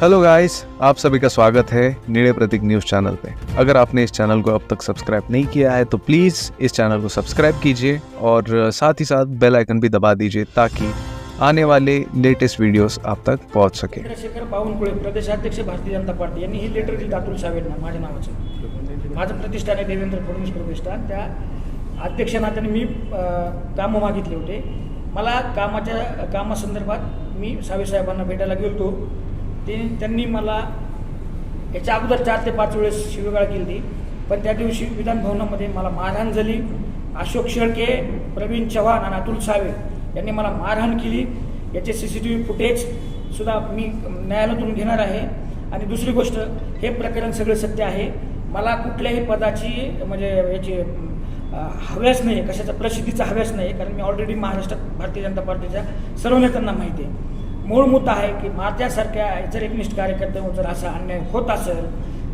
Hello guys आप सभी का स्वागत है निड़े प्रतीक न्यूज चैनल पे। अगर आपने इस चैनल को अब तक सब्सक्राइब नहीं किया है तो प्लीज़ इस चैनल को सब्सक्राइब कीजिए और साथ ही साथ बेल आइकन भी दबा दीजिए ताकि आने वाले लेटेस्ट वीडियोस आप तक पहुंच सके। चंद्रशेखर बावनकुळे प्रदेशाध्यक्ष भारतीय जनता पार्टी यांनी ही लेटर दिली अतुल सावेंना माझ्या नावाचं. माझं प्रतिष्ठान आहे देवेंद्र फडणवीस प्रतिष्ठान. त्या अध्यक्ष नात्याने मी कामं मागितले होते. मला कामाच्या कामासंदर्भात मी सावे साहेबांना भेटायला गेलो होतो. ते त्यांनी मला याच्या अगोदर चार ते पाच वेळेस शिवगाळ केली. पण त्या दिवशी विधानभवनामध्ये मला मारहाण झाली. अशोक शेळके प्रवीण चव्हाण आणि अतुल सावे यांनी मला मारहाण केली. याचे C C T V footage सुद्धा मी न्यायालयातून घेणार आहे. आणि दुसरी गोष्ट हे प्रकरण सगळं सत्य आहे. मला कुठल्याही पदाची म्हणजे याची हव्यास नाही आहे कशाचा प्रसिद्धीचा हव्यास नाही कारण मी ऑलरेडी महाराष्ट्रात भारतीय जनता पार्टीच्या सर्व नेत्यांना माहिती आहे. मूळ मुद्दा आहे की माझ्यासारख्या जर एकनिष्ठ कार्यकर्त्यांवर जर असा अन्याय होत असेल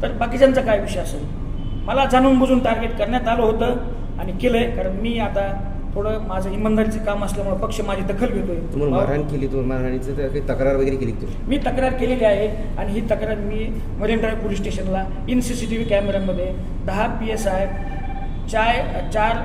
तर बाकीच्यांचा काय विषय असेल? मला जाणून बुजून टार्गेट करण्यात आलं होतं आणि केलंय कारण मी आता थोडं माझं इमानदारीचं काम असल्यामुळे पक्ष माझी दखल घेतोय. मारहाण केली मारहाणीचं काही तक्रार वगैरे केली तुम्ही? मी तक्रार केलेली आहे आणि ही तक्रार मी मरीन ड्राईव्ह पोलीस स्टेशनला in C C T V कॅमेऱ्यामध्ये दहा पी एस आय चाय चार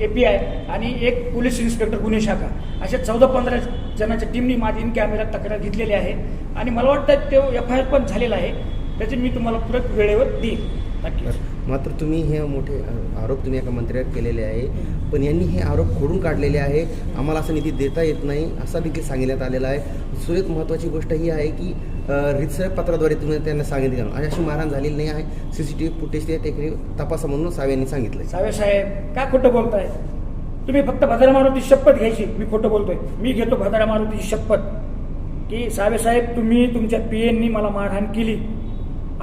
ए पी आय आणि एक पोलीस इन्स्पेक्टर गुन्हे शाखा. अशा चौदा पंधरा जणांच्या टीमनी माझी इन कॅमेऱ्यात तक्रार घेतलेली आहे. आणि मला वाटतं ते एफ आय आर पण झालेला आहे. त्याचे मी तुम्हाला परत वेळेवर देईन. मात्र तुम्ही हे मोठे आरोप तुम्ही एका मंत्र्यावर केलेले आहे. पण यांनी हे आरोप खोडून काढलेले आहे. आम्हाला असं निधी देता येत नाही असा देखील सांगण्यात आलेला आहे. सुरेत महत्त्वाची गोष्ट ही आहे की रितसर पत्राद्वारे तुम्ही त्यांना सांगितलं आणि अशी मारहाण झालेली नाही आहे. C C T V footage ते टेक्निक तपासा म्हणून सावे यांनी सांगितलं सावे साहेब का खोटं बोलताय? तुम्ही फक्त भद्रा मारुतीची शपथ घ्यायची. मी खोटं बोलतोय. मी घेतो भद्रा मारुतीची शपथ. की सावे साहेब तुम्ही तुमच्या पीएननी मला मारहाण केली.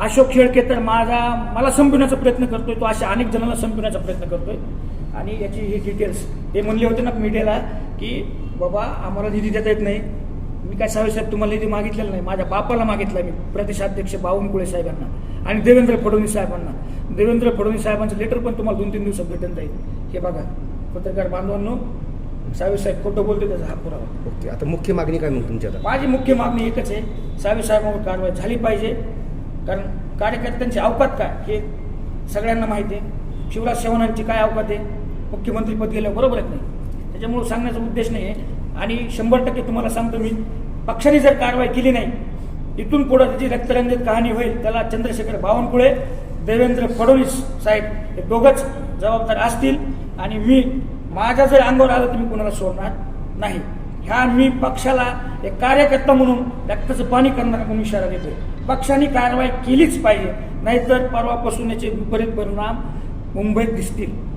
अशोक शेळके तर माझा मला संपवण्याचा प्रयत्न करतोय तो अशा अनेक जणांना संपवण्याचा प्रयत्न करतोय. आणि याची ही डिटेल्स ते म्हणले होते ना मीडियाला की बाबा आम्हाला निधी देता येत नाही. मी काय साहेब तुम्हाला निधी मागितलेला नाही माझ्या बापाला मागितला मी प्रदेशाध्यक्ष बावनकुळे साहेबांना आणि देवेंद्र फडणवीस साहेबांना. देवेंद्र फडणवीस साहेबांचं लेटर पण तुम्हाला दोन तीन दिवसात भेटून जाईल हे बघा पत्रकार बांधवांनो साहेब खोटं बोलते त्याचा हा पुरावा. ओके आता मुख्य मागणी काय मग तुमच्या आता माझी मुख्य मागणी एकच आहे सावे साहेबांवर कारवाई झाली पाहिजे. कारण कार्यकर्त्यांची अवकात काय हे सगळ्यांना माहिती आहे. शिवराज चव्हाणांची काय अवकात आहे? मुख्यमंत्रीपद गेलं बरोबर आहे नाही. त्याच्यामुळे सांगण्याचा उद्देश नाही आहे. आणि शंभर टक्के तुम्हाला सांगतो मी पक्षाने जर कारवाई केली नाही इथून पुढे त्याची रक्तरंजित कहाणी होईल. त्याला चंद्रशेखर बावनकुळे देवेंद्र फडणवीस साहेब हे दोघंच जबाबदार असतील. आणि मी माझ्या जर अंगावर आलं तर मी कुणाला सोडणार नाही. ह्या मी पक्षाला एक कार्यकर्ता म्हणून रक्ताचं पाणी करणारा म्हणून इशारा देतोय. पक्षाने कारवाई केलीच पाहिजे नाहीतर परवापासून याचे विपरीत परिणाम मुंबईत दिसतील.